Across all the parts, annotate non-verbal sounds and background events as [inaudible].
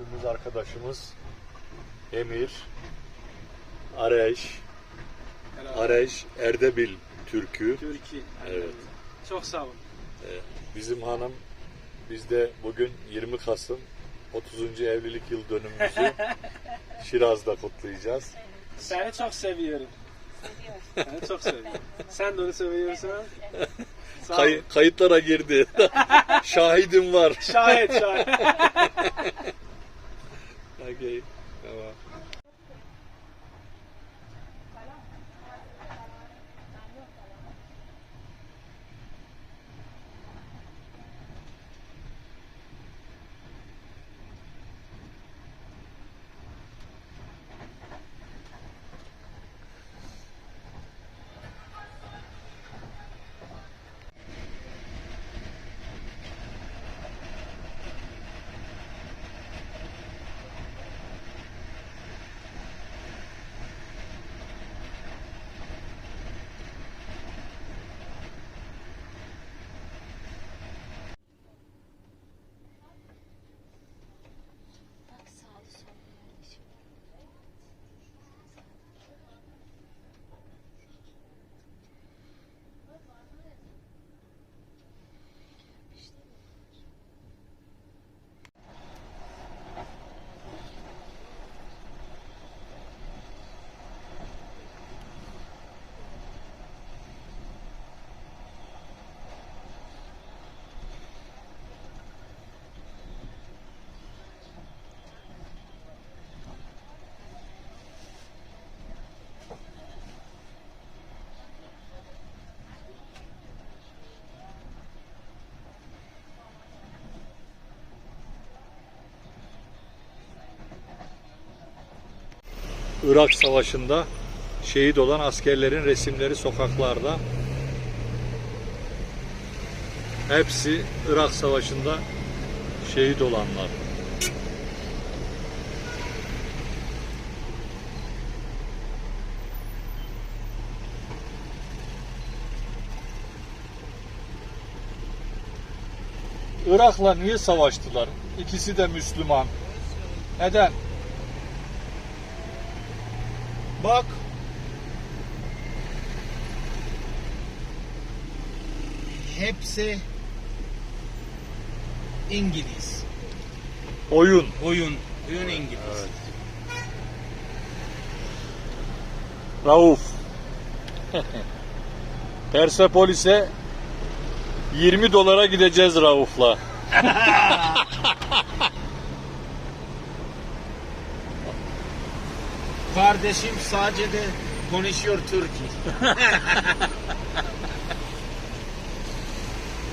Üstümüz arkadaşımız Emir Areş Areş Erdebil Türkü. Türkiye. Evet. Çok sağ olun. Bizim hanım biz de bugün 20 Kasım 30. evlilik yıl dönümümüzü [laughs] Şiraz'da kutlayacağız. Seni çok seviyorum. Seni çok seviyorum. Sen de onu seviyorsun ha? Sağ. Kay- kayıtlara girdi. [laughs] Şahidim var. Şahit şahit. [laughs] Okay. Tamam. Bak Irak Savaşı'nda şehit olan askerlerin resimleri sokaklarda. Hepsi Irak Savaşı'nda şehit olanlar. Irak'la niye savaştılar? İkisi de Müslüman. Neden? Bak. Hepsi İngiliz. Oyun. Oyun. Oyun İngiliz. Rauf. [laughs] Persepolis'e 20 dolara gideceğiz Rauf'la. [laughs] Kardeşim sadece de konuşuyor Türkiye. [laughs]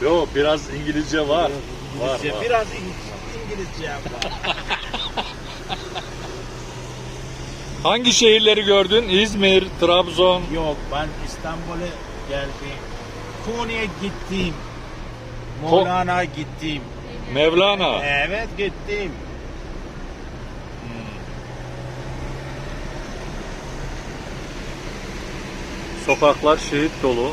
Yo biraz İngilizce var. Var, İngilizce, var. Biraz İng- İngilizce var. [laughs] Hangi şehirleri gördün? İzmir, Trabzon. Yok ben İstanbul'a geldim. Konya'ya gittim. Ko- Mevlana gittim. Mevlana. Evet gittim. Sokaklar şehit dolu.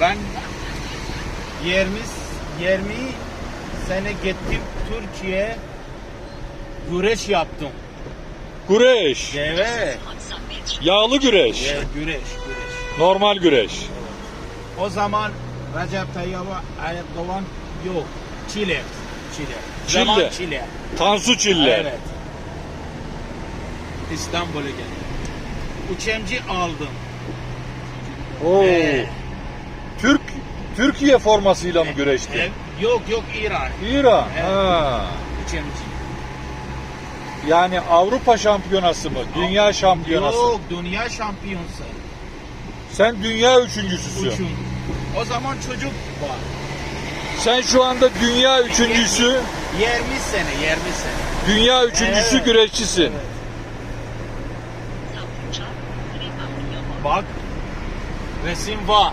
Ben 20 20 sene gittim Türkiye güreş yaptım. Güreş. Evet. Yağlı güreş. Ya, güreş, güreş. Normal güreş. O zaman Recep Tayyip Erdoğan yok. Çile. Çile. Çile. Zaman Çile. Tansu Çiller. Evet. İstanbul'a geldim. Üçüncü aldım. Oo. Ee, Türk Türkiye formasıyla mı güreşti? ev- yok yok İran. İran. Evet. Ha. Üçüncü. Yani Avrupa şampiyonası mı? Dünya şampiyonası. Yok dünya şampiyonası. Sen dünya üçüncüsüsün. Üçün. O zaman çocuk var. Sen şu anda dünya üçüncüsü, 20 sene, 20 sene. dünya üçüncüsü Evet. güreşçisin. Bak resim var.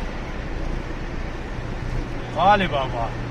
Galiba var.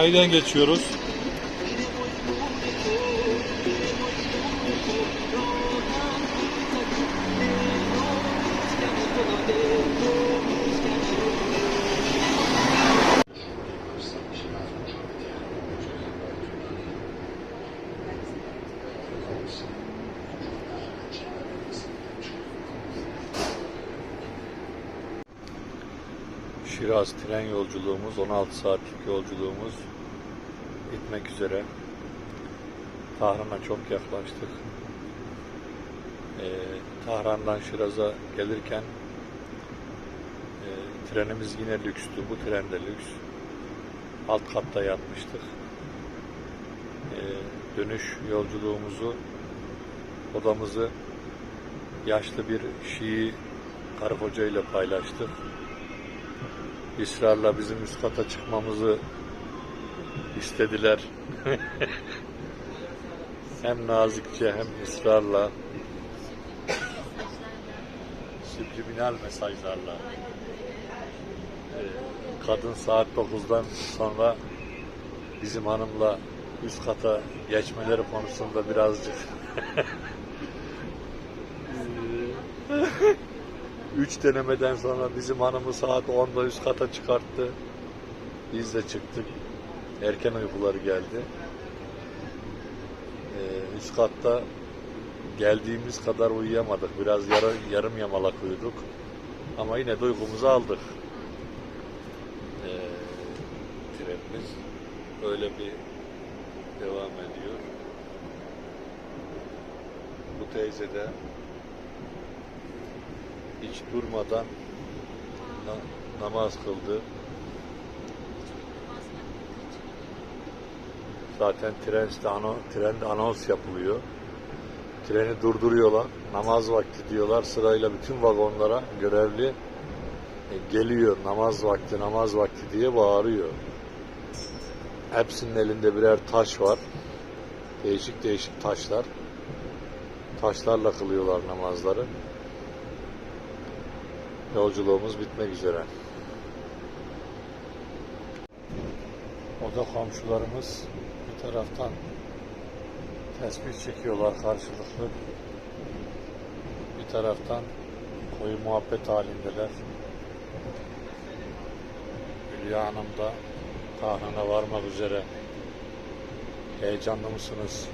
Sanayiden geçiyoruz. Şiraz tren yolculuğumuz, 16 saatlik yolculuğumuz bitmek üzere. Tahran'a çok yaklaştık. Ee, Tahran'dan Şiraz'a gelirken e, trenimiz yine lükstü. Bu tren de lüks. Alt katta yatmıştık. Ee, dönüş yolculuğumuzu, odamızı yaşlı bir Şii karı koca ile paylaştık ısrarla bizim üst kata çıkmamızı istediler. hem nazikçe hem ısrarla subliminal mesajlarla Ee, kadın saat 9'dan sonra bizim hanımla üst kata geçmeleri konusunda birazcık [laughs] Üç denemeden sonra bizim hanımı saat 10'da üst kata çıkarttı. Biz de çıktık. Erken uykuları geldi. Ee, üst katta geldiğimiz kadar uyuyamadık. Biraz yarı, yarım yamalak uyuduk. Ama yine de uykumuzu aldık. Ee, trenimiz öyle bir devam ediyor. Bu teyze de hiç durmadan na- namaz kıldı. Zaten tren işte ano, trende anons yapılıyor. Treni durduruyorlar. Namaz vakti diyorlar. Sırayla bütün vagonlara görevli e, geliyor. Namaz vakti, namaz vakti diye bağırıyor. Hepsinin elinde birer taş var. Değişik değişik taşlar. Taşlarla kılıyorlar namazları. Yolculuğumuz bitmek üzere. Oda komşularımız bir taraftan tesbih çekiyorlar karşılıklı. Bir taraftan koyu muhabbet halindeler. Hülya Hanım da Tahran'a varmak üzere. Heyecanlı mısınız?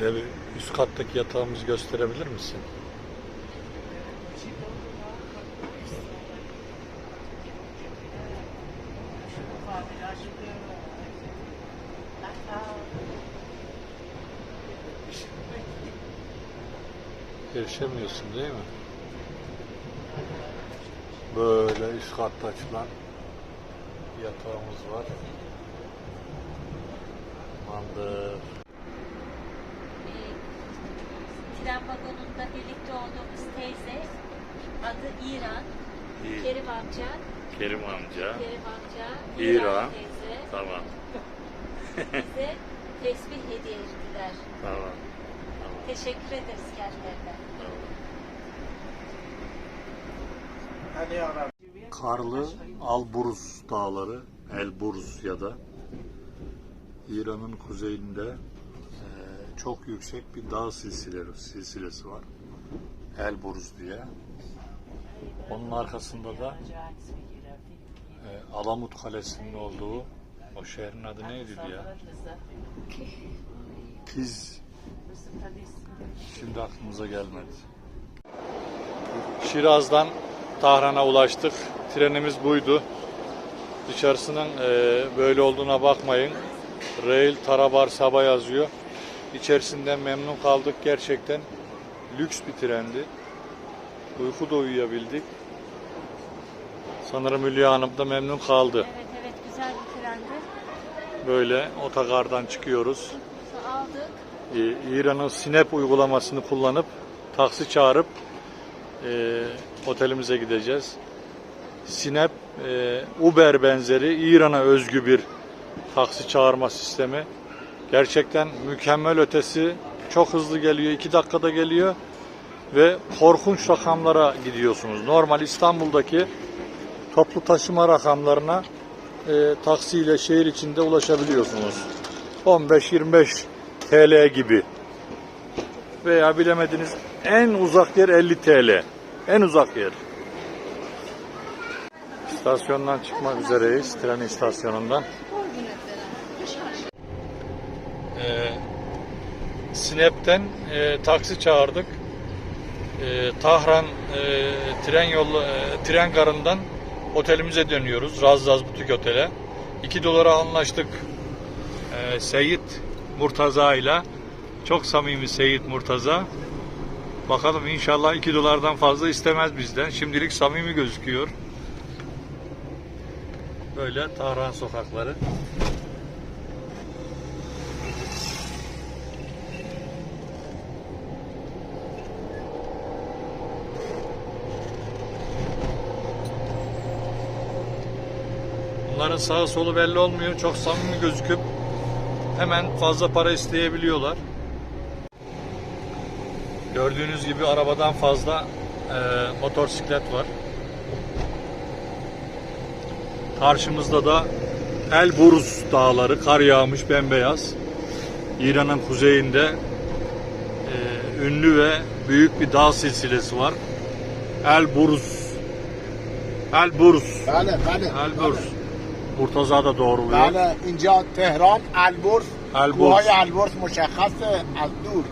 Böyle bir üst kattaki yatağımızı gösterebilir misin? Erişemiyorsun değil mi? Böyle üst katta açılan yatağımız var. Mandır. Ee, tren vagonunda birlikte olduğumuz teyze adı İran. İyi. Kerim amca, Kerim amca. Kerim amca, İran. teyze Tamam. bize tesbih hediye ettiler. Tamam. Tamam. Teşekkür ederiz kendilerine. Karlı Alburuz dağları, Elburuz ya da İran'ın kuzeyinde çok yüksek bir dağ silsilesi, silsilesi var. Elburuz diye. Onun arkasında da eee, Alamut Kalesi'nin olduğu o şehrin adı neydi ya? Tiz. Şimdi aklımıza gelmedi. Şiraz'dan Tahran'a ulaştık. Trenimiz buydu. Dışarısının e, böyle olduğuna bakmayın. Rail Tarabar Sabah yazıyor. İçerisinden memnun kaldık gerçekten. Lüks bir trendi. Uyku da uyuyabildik. Sanırım Hülya Hanım da memnun kaldı. Evet evet güzel bir trendi. Böyle otogardan çıkıyoruz. Aldık. Ee, İran'ın Sinep uygulamasını kullanıp taksi çağırıp e, otelimize gideceğiz. Sinep e, Uber benzeri İran'a özgü bir taksi çağırma sistemi. Gerçekten mükemmel ötesi. Çok hızlı geliyor. 2 dakikada geliyor. Ve korkunç rakamlara gidiyorsunuz. Normal İstanbul'daki toplu taşıma rakamlarına e, taksiyle şehir içinde ulaşabiliyorsunuz. 15-25 TL gibi. Veya bilemediniz en uzak yer 50 TL. En uzak yer. İstasyondan çıkmak üzereyiz. Tren istasyonundan. Ee, Sinep'ten e, taksi çağırdık. E, Tahran e, tren yolu e, tren garından otelimize dönüyoruz. Razzaz Butik Otel'e. 2 dolara anlaştık. E, Seyit Murtaza ile çok samimi Seyit Murtaza. Bakalım inşallah 2 dolardan fazla istemez bizden. Şimdilik samimi gözüküyor. Böyle Tahran sokakları. sağı solu belli olmuyor. Çok samimi gözüküp hemen fazla para isteyebiliyorlar. Gördüğünüz gibi arabadan fazla e, motosiklet var. Karşımızda da Elburz dağları kar yağmış bembeyaz. İran'ın kuzeyinde e, ünlü ve büyük bir dağ silsilesi var. Elburz. Elburz. Elburz. Murtaza da doğruluyor. بله اینجا تهران البرز البرز. کوههای البرز مشخصه از دور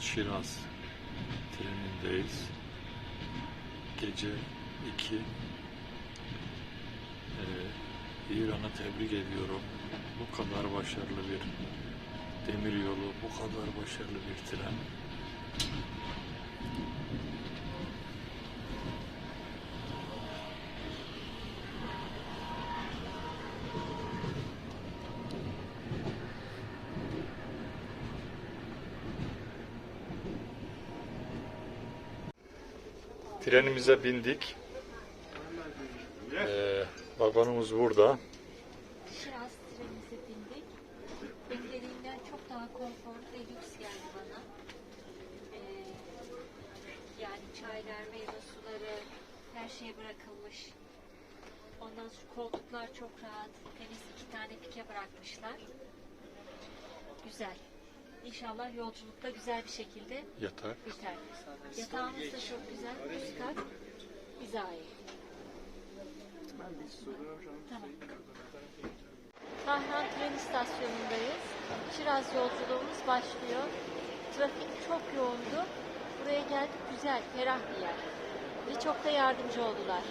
Şiraz trenindeyiz. Gece 2. Ee, İran'ı tebrik ediyorum. Bu kadar başarılı bir demir yolu, bu kadar başarılı bir tren. Trenimize bindik. Ee, vagonumuz burada. Şiraz trenimize bindik. Beklediğimden çok daha konforlu ve lüks geldi bana. Ee, yani çaylar, meyve suları, her şey bırakılmış. Ondan sonra koltuklar çok rahat. Temiz iki tane pike bırakmışlar. Güzel. İnşallah yolculukta güzel bir şekilde Yatak. biter. Yatağımız da çok güzel. Üst kat ait. Tamam. Tahran tren istasyonundayız. Şiraz yolculuğumuz başlıyor. Trafik çok yoğundu. Buraya geldik güzel, ferah bir yer. Ve çok da yardımcı oldular.